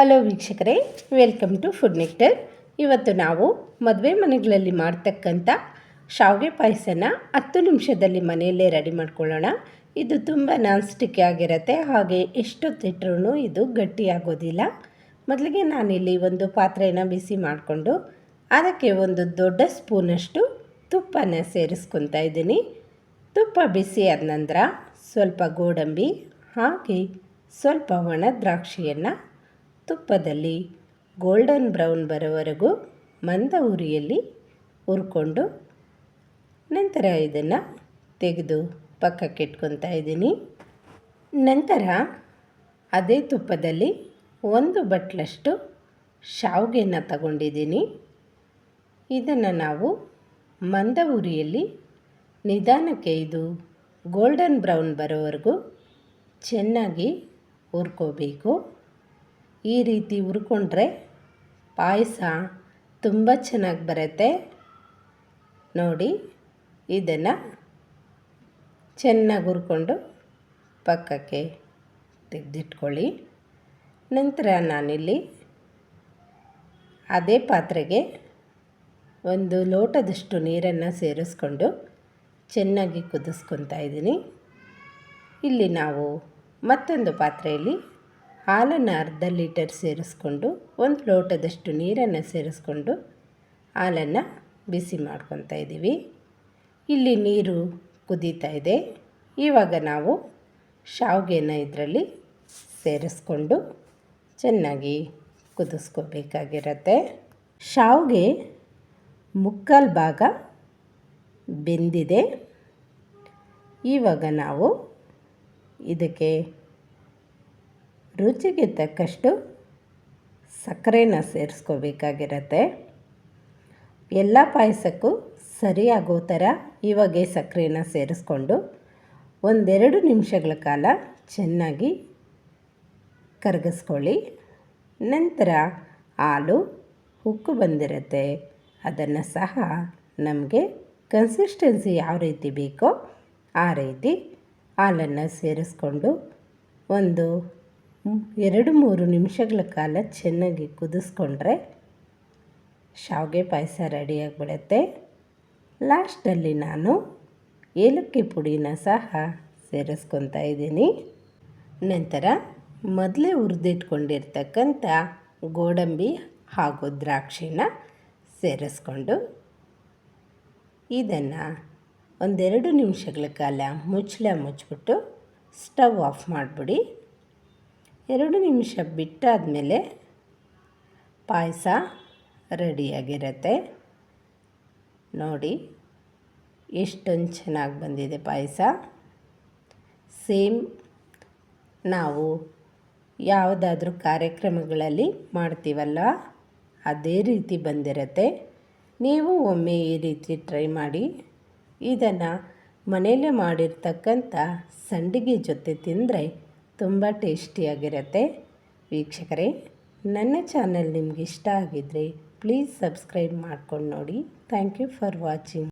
Hello ವೀಕ್ಷಕರೇ welcome to food nectar ಇವತ್ತು ನಾವು ಮದುವೆ ಮನೆಗಳಲ್ಲಿ ಮಾಡ್ತಕ್ಕಂಥ ಶಾವಿಗೆ ಪಾಯಸನ ಹತ್ತು ನಿಮಿಷದಲ್ಲಿ ಮನೆಯಲ್ಲೇ ರೆಡಿ ಮಾಡ್ಕೊಳ್ಳೋಣ. ಇದು ತುಂಬ ನಾನ್ ಸ್ಟಿಕ್ ಆಗಿರುತ್ತೆ, ಹಾಗೆ ಎಷ್ಟೊತ್ತಿಟ್ರೂ ಇದು ಗಟ್ಟಿಯಾಗೋದಿಲ್ಲ. ಮೊದಲಿಗೆ ನಾನಿಲ್ಲಿ ಒಂದು ಪಾತ್ರೆನ ಬಿಸಿ ಮಾಡಿಕೊಂಡು, ಅದಕ್ಕೆ ಒಂದು ದೊಡ್ಡ ಸ್ಪೂನಷ್ಟು ತುಪ್ಪನ ಸೇರಿಸ್ಕೊತಾ ಇದ್ದೀನಿ. ತುಪ್ಪ ಬಿಸಿ ಆದ ನಂತರ ಸ್ವಲ್ಪ ಗೋಡಂಬಿ, ಹಾಗೆ ಸ್ವಲ್ಪ ಒಣ ದ್ರಾಕ್ಷಿಯನ್ನು ತುಪ್ಪದಲ್ಲಿ ಗೋಲ್ಡನ್ ಬ್ರೌನ್ ಬರೋವರೆಗೂ ಮಂದ ಉರಿಯಲ್ಲಿ ಹುರ್ಕೊಂಡು ನಂತರ ಇದನ್ನು ತೆಗೆದು ಪಕ್ಕಕ್ಕೆ ಇಟ್ಕೊತಾ ಇದ್ದೀನಿ. ನಂತರ ಅದೇ ತುಪ್ಪದಲ್ಲಿ ಒಂದು ಬಟ್ಲಷ್ಟು ಶಾವಿಗೆನ ತಗೊಂಡಿದ್ದೀನಿ. ಇದನ್ನು ನಾವು ಮಂದ ಉರಿಯಲ್ಲಿ ನಿಧಾನಕ್ಕೆ ಇದು ಗೋಲ್ಡನ್ ಬ್ರೌನ್ ಬರೋವರೆಗೂ ಚೆನ್ನಾಗಿ ಹುರ್ಕೋಬೇಕು. ಈ ರೀತಿ ಹುರ್ಕೊಂಡ್ರೆ ಪಾಯಸ ತುಂಬ ಚೆನ್ನಾಗಿ ಬರುತ್ತೆ. ನೋಡಿ, ಇದನ್ನು ಚೆನ್ನಾಗಿ ಹುರ್ಕೊಂಡು ಪಕ್ಕಕ್ಕೆ ತೆಗೆದಿಟ್ಕೊಳ್ಳಿ. ನಂತರ ನಾನಿಲ್ಲಿ ಅದೇ ಪಾತ್ರೆಗೆ ಒಂದು ಲೋಟದಷ್ಟು ನೀರನ್ನು ಸೇರಿಸ್ಕೊಂಡು ಚೆನ್ನಾಗಿ ಕುದಿಸ್ಕೊತಾ ಇದ್ದೀನಿ. ಇಲ್ಲಿ ನಾವು ಮತ್ತೊಂದು ಪಾತ್ರೆಯಲ್ಲಿ ಹಾಲನ್ನು ಅರ್ಧ ಲೀಟರ್ ಸೇರಿಸ್ಕೊಂಡು ಒಂದು ಲೋಟದಷ್ಟು ನೀರನ್ನು ಸೇರಿಸ್ಕೊಂಡು ಹಾಲನ್ನು ಬಿಸಿ ಮಾಡ್ಕೊತಾ ಇದ್ದೀವಿ. ಇಲ್ಲಿ ನೀರು ಕುದೀತಾ ಇದೆ. ಇವಾಗ ನಾವು ಶಾವಿಗೆನ ಇದರಲ್ಲಿ ಸೇರಿಸ್ಕೊಂಡು ಚೆನ್ನಾಗಿ ಕುದಿಸ್ಕೋಬೇಕಾಗಿರತ್ತೆ. ಶಾವಿಗೆ ಮುಕ್ಕಾಲು ಭಾಗ ಬೆಂದಿದೆ. ಇವಾಗ ನಾವು ಇದಕ್ಕೆ ರುಚಿಗೆ ತಕ್ಕಷ್ಟು ಸಕ್ಕರೆನ ಸೇರಿಸ್ಕೋಬೇಕಾಗಿರತ್ತೆ. ಎಲ್ಲ ಪಾಯಸಕ್ಕೂ ಸರಿಯಾಗೋ ಥರ ಇವಾಗೆ ಸಕ್ಕರೆನ ಸೇರಿಸ್ಕೊಂಡು ಒಂದೆರಡು ನಿಮಿಷಗಳ ಕಾಲ ಚೆನ್ನಾಗಿ ಕರಗಿಸ್ಕೊಳ್ಳಿ. ನಂತರ ಹಾಲು, ಉಕ್ಕು ಬಂದಿರುತ್ತೆ. ಅದನ್ನು ಸಹ ನಮಗೆ ಕನ್ಸಿಸ್ಟೆನ್ಸಿ ಯಾವ ರೀತಿ ಬೇಕೋ ಆ ರೀತಿ ಹಾಲನ್ನು ಸೇರಿಸ್ಕೊಂಡು ಒಂದು ಎರಡು ಮೂರು ನಿಮಿಷಗಳ ಕಾಲ ಚೆನ್ನಾಗಿ ಕುದಿಸ್ಕೊಂಡ್ರೆ ಶಾವಿಗೆ ಪಾಯಸ ರೆಡಿಯಾಗಿಬಿಡುತ್ತೆ ಲಾಸ್ಟಲ್ಲಿ ನಾನು ಏಲಕ್ಕಿ ಪುಡಿನ ಸಹ ಸೇರಿಸ್ಕೊತಾ ಇದ್ದೀನಿ. ನಂತರ ಮೊದಲೇ ಹುರಿದಿಟ್ಕೊಂಡಿರ್ತಕ್ಕಂಥ ಗೋಡಂಬಿ ಹಾಗೂ ದ್ರಾಕ್ಷಿನ ಸೇರಿಸ್ಕೊಂಡು ಇದನ್ನು ಒಂದೆರಡು ನಿಮಿಷಗಳ ಕಾಲ ಮುಚ್ಚಳ ಮುಚ್ಚಿಬಿಟ್ಟು ಸ್ಟವ್ ಆಫ್ ಮಾಡಿಬಿಡಿ. ಎರಡು ನಿಮಿಷ ಬಿಟ್ಟಾದಮೇಲೆ ಪಾಯಸ ರೆಡಿಯಾಗಿರುತ್ತೆ. ನೋಡಿ, ಎಷ್ಟೊಂದು ಚೆನ್ನಾಗಿ ಬಂದಿದೆ ಪಾಯಸ. ಸೇಮ್ ನಾವು ಯಾವುದಾದ್ರೂ ಕಾರ್ಯಕ್ರಮಗಳಲ್ಲಿ ಮಾಡ್ತೀವಲ್ಲ, ಅದೇ ರೀತಿ ಬಂದಿರುತ್ತೆ. ನೀವು ಒಮ್ಮೆ ಈ ರೀತಿ ಟ್ರೈ ಮಾಡಿ, ಇದನ್ನು ಮನೆಯಲ್ಲೇ ಮಾಡಿರ್ತಕ್ಕಂಥ ಸಂಡಿಗೆ ಜೊತೆ ತಿಂದರೆ ತುಂಬ ಟೇಸ್ಟಿಯಾಗಿರುತ್ತೆ. ವೀಕ್ಷಕರೇ, ನನ್ನ ಚಾನಲ್ ನಿಮ್ಗೆ ಇಷ್ಟ ಆಗಿದ್ದರೆ ಪ್ಲೀಸ್ ಸಬ್ಸ್ಕ್ರೈಬ್ ಮಾಡ್ಕೊಂಡು ನೋಡಿ. Thank you for watching.